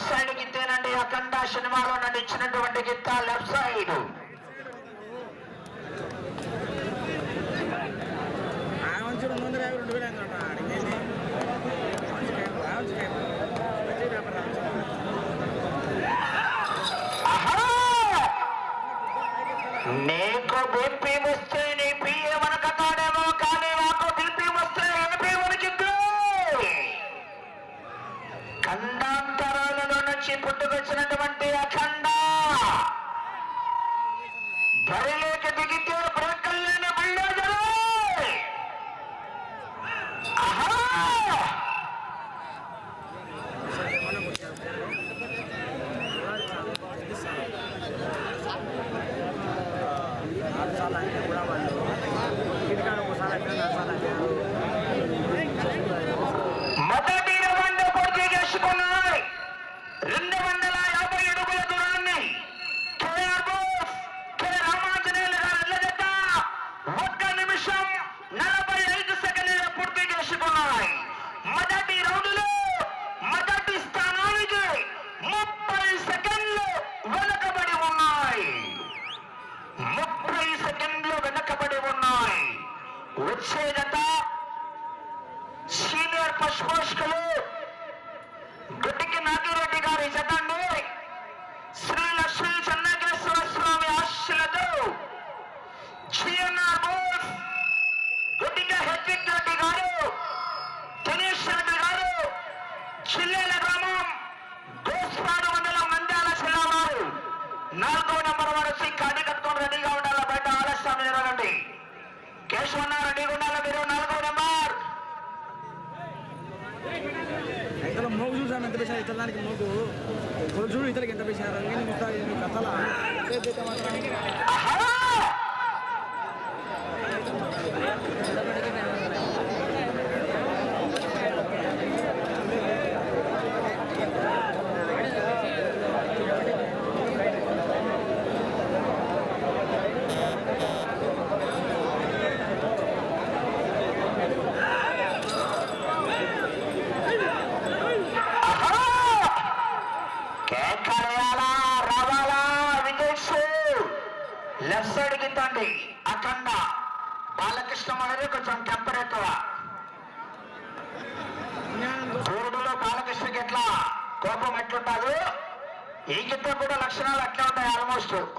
Left side గిత్తేనండి అఖండ సినిమాలో నన్ను ఇచ్చినటువంటి గిత్త లెఫ్ట్ సైడ్ ముందు రెండు వేలు যথেষ্ট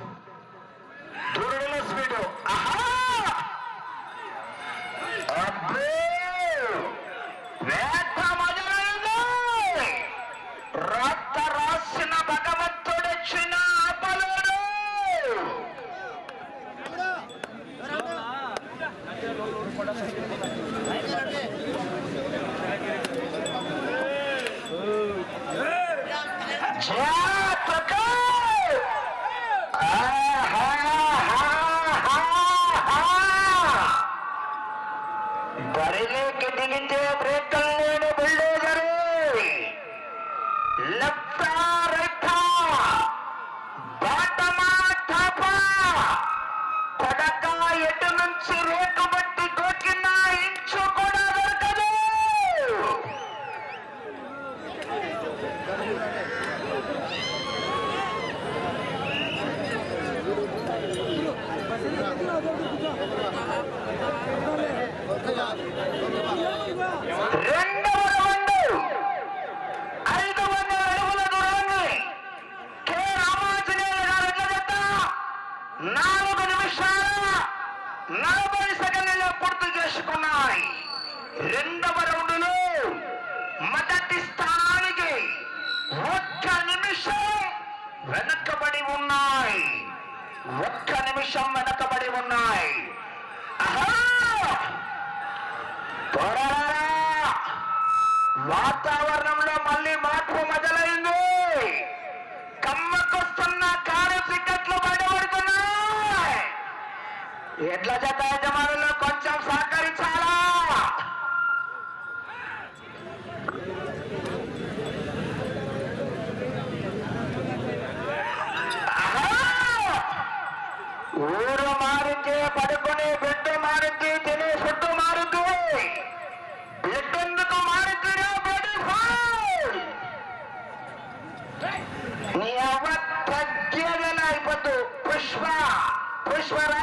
నాగేశ్వర!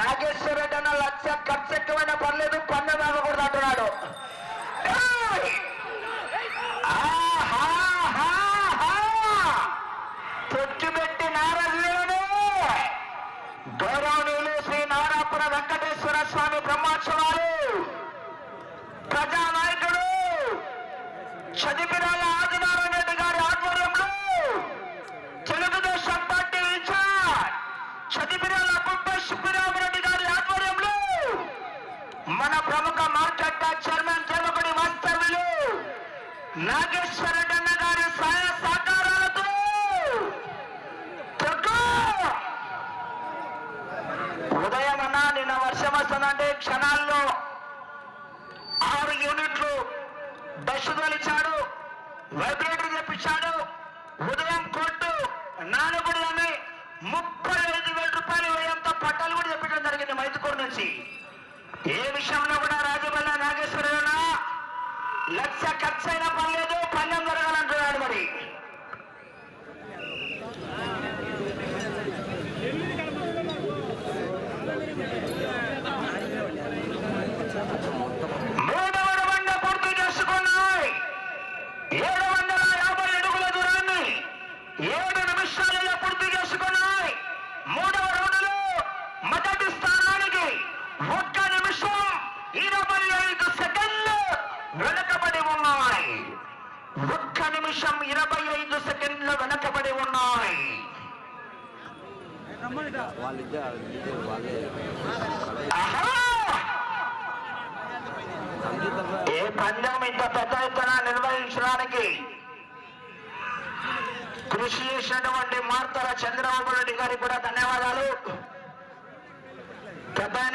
నాగేశ్వర లక్ష ఖర్చు ఎక్కువైనా పర్లేదు. nada é Naga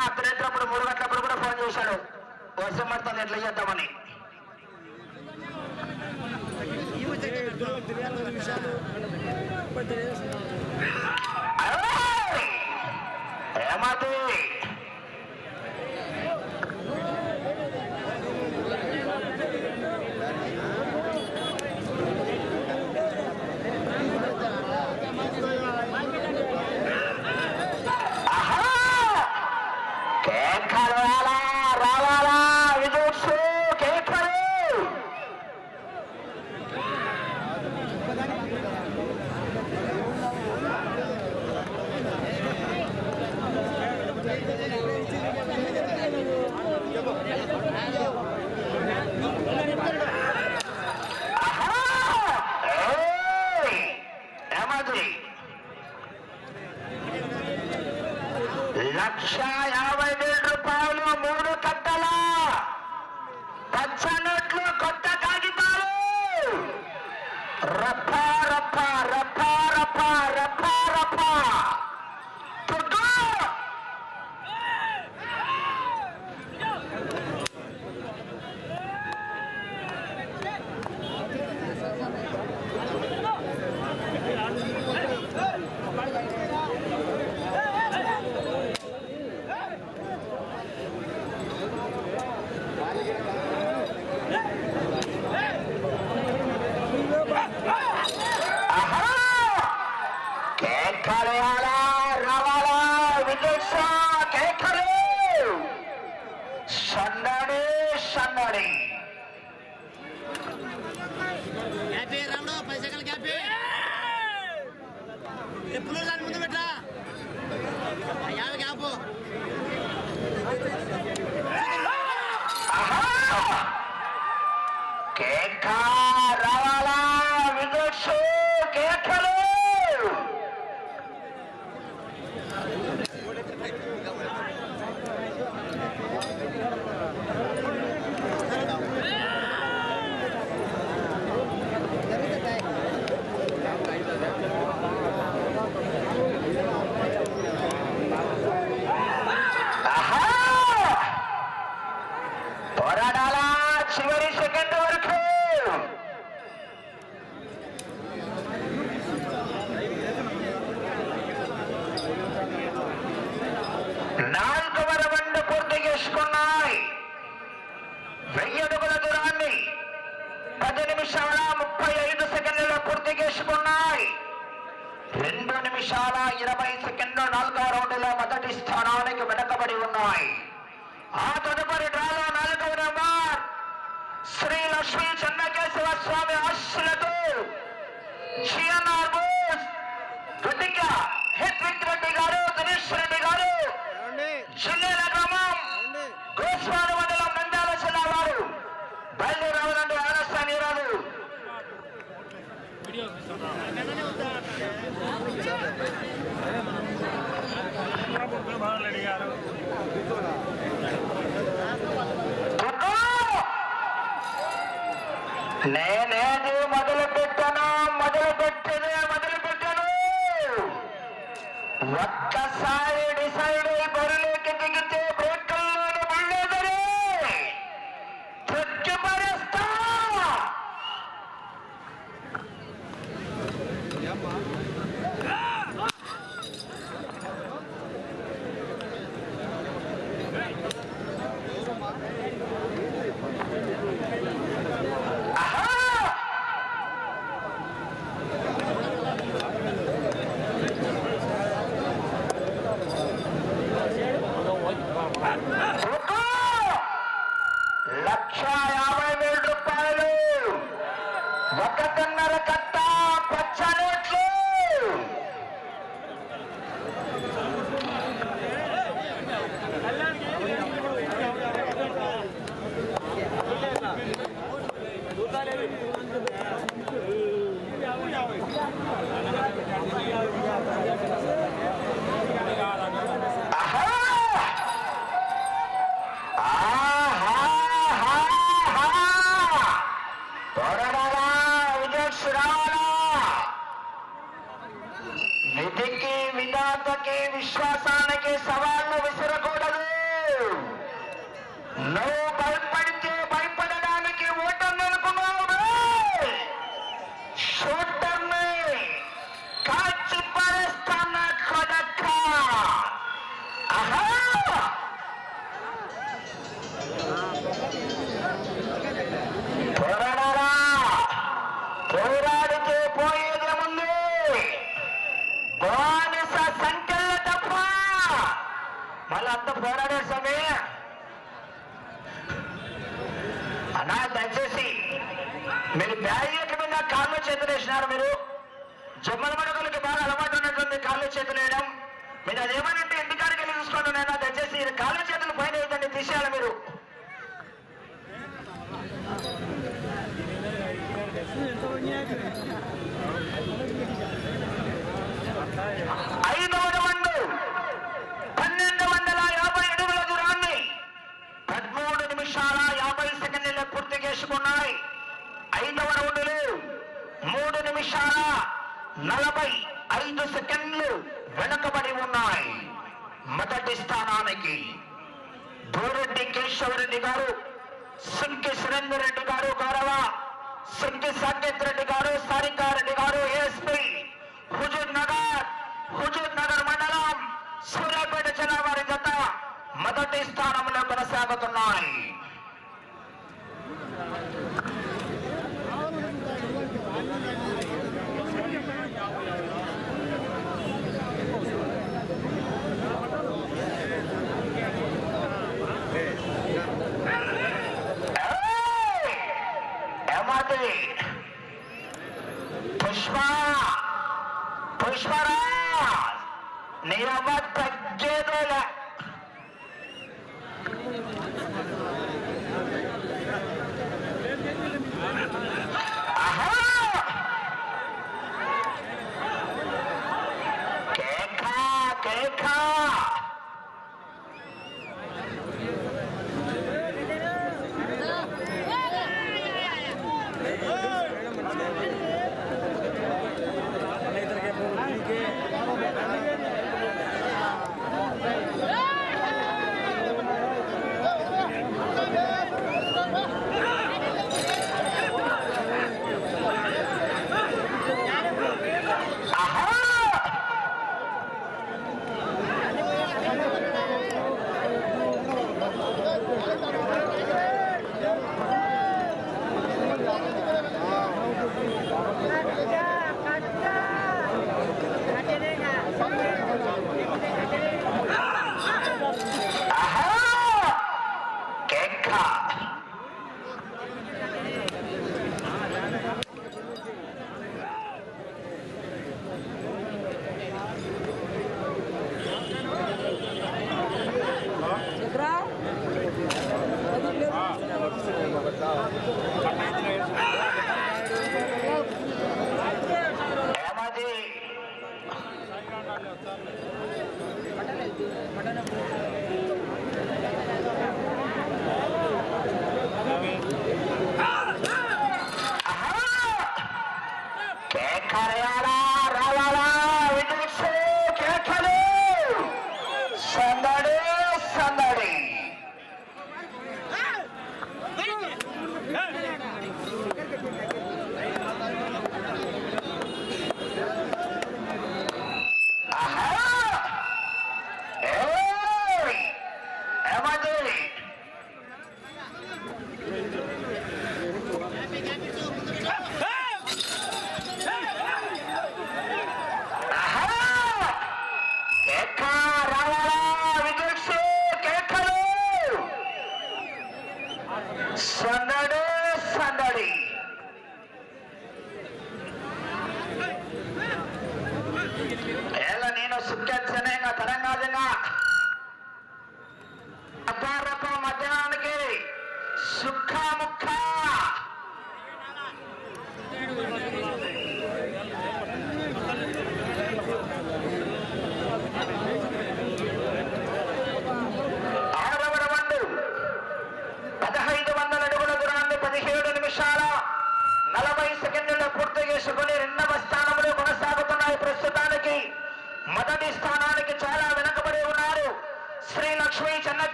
ఆయన అప్పుడెత్తినప్పుడు మూడు గంటలప్పుడు కూడా ఫోన్ చేశాడు. వర్షం పడుతుంది ఎట్లా చేద్దామని. ఏమవుతుంది नए नए అన్నా దయచేసి మీరు బ్యారియట్ మీద కాళ్ళు చేతులు వేసినారు మీరు. జమ్మల మడకలకి బాగా అలవాటు ఉన్నటువంటి కాళ్ళు చేతులు వేయడం. మీరు అదేమనంటే ఇంటికాడికి వెళ్ళి చూసుకోండి నేను దయచేసి కాళ్ళు చేతులు పైన వేయదండి తీసేయాలి మీరు. చేసుకున్నాయి. ఐదవ రౌండ్లు మూడు నిమిషాల నలభై ఐదు సెకండ్లు వెనుకబడి ఉన్నాయి. మొదటి స్థానానికి దూరెడ్డి కేశవరెడ్డి గారు సింకి సురేందర్ రెడ్డి గారు గౌరవ సింకి సాకేత్ రెడ్డి గారు సారికారెడ్డి గారు ఎస్పీ హుజూర్ నగర్ హుజూర్ నగర్ మండలం సూర్యాపేట జిల్లా వారి జత మొదటి స్థానంలో కొనసాగుతున్నాయి. పుష్ప పుష్పరాజ్ నీ అమ్మ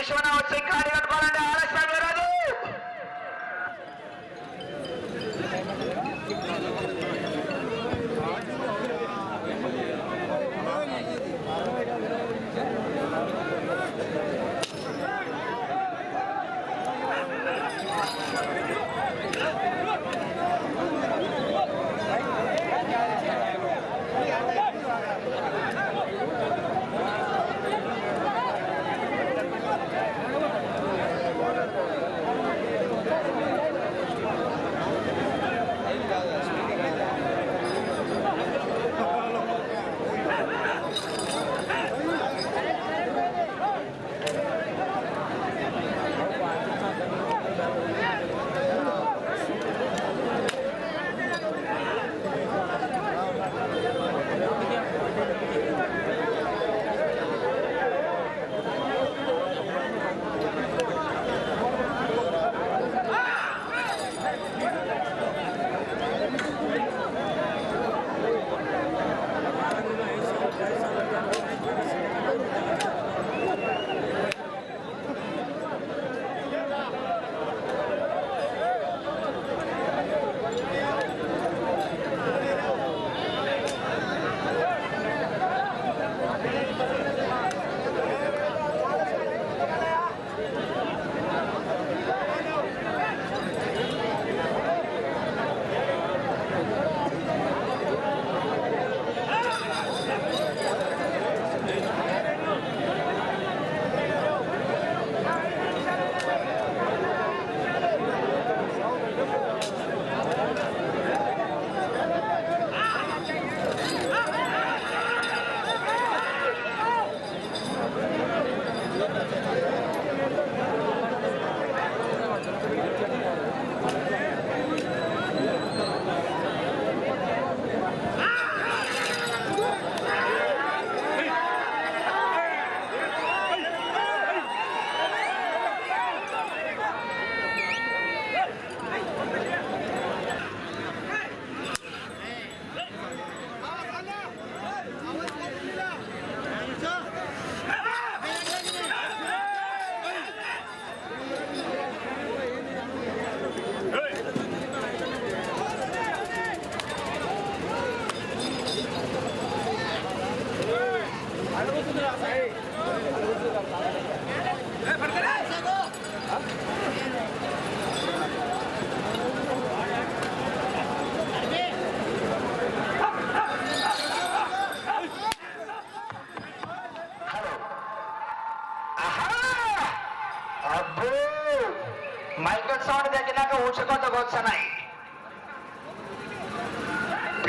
అనా కేశవన వచ్చి కాడి కట్టుకోవాలంటే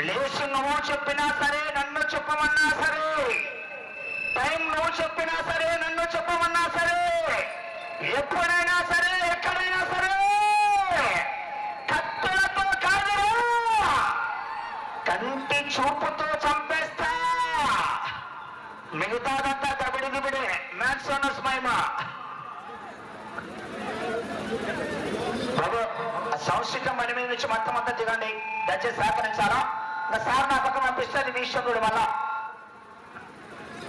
ప్లేస్ నువ్వు చెప్పినా సరే నన్ను చెప్పమన్నా సరే. టైం నువ్వు చెప్పినా సరే నన్ను చెప్పమన్నా సరే. ఎప్పుడైనా సరే ఎక్కడైనా సరే. కత్తులతో కాదు. కంటి చూపుతో చంపేస్తా. మిగతాదంతా దబిడి దిబిడే మ్యాథ్స్ ఓనర్స్ మహిమ. బాబు ఆ సౌండ్ మీద నుంచి మొత్తం అంతా దిగండి. దయచేసి సహకరించాలా? సార్ నా పక్కన పంపిస్తుంది మీ ఇష్టం కూడా మళ్ళా.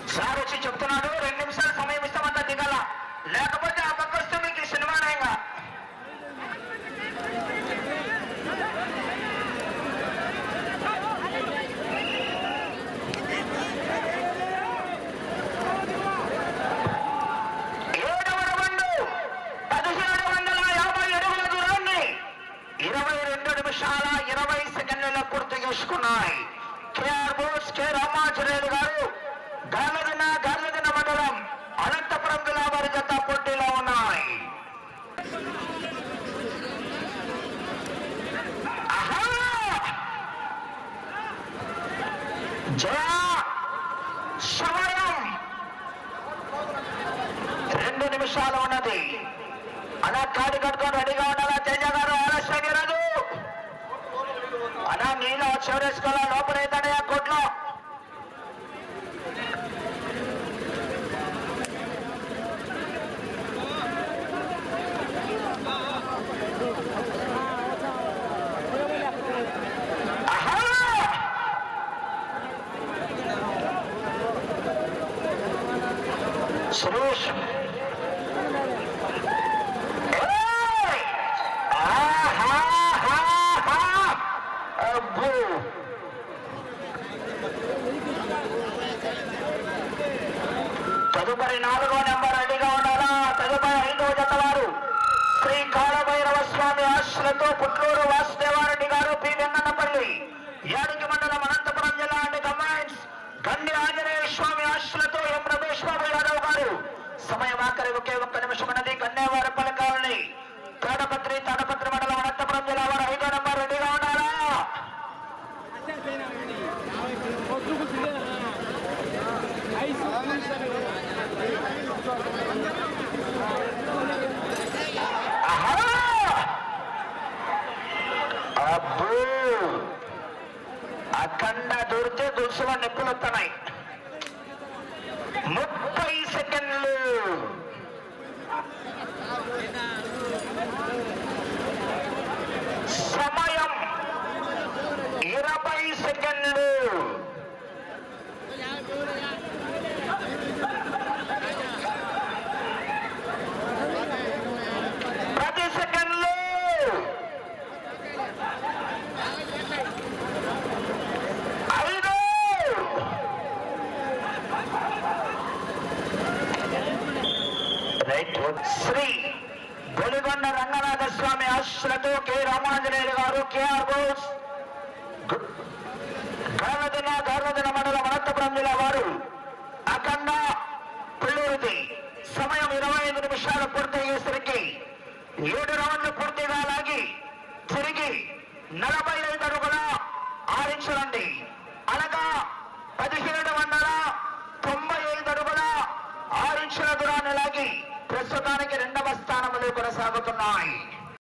సార్ వచ్చి చెప్తున్నాడు రెండు నిమిషాలు సమయం ఇస్తామంతా దిగాల? లేకపోతే ఆ তার এবং কেউ তার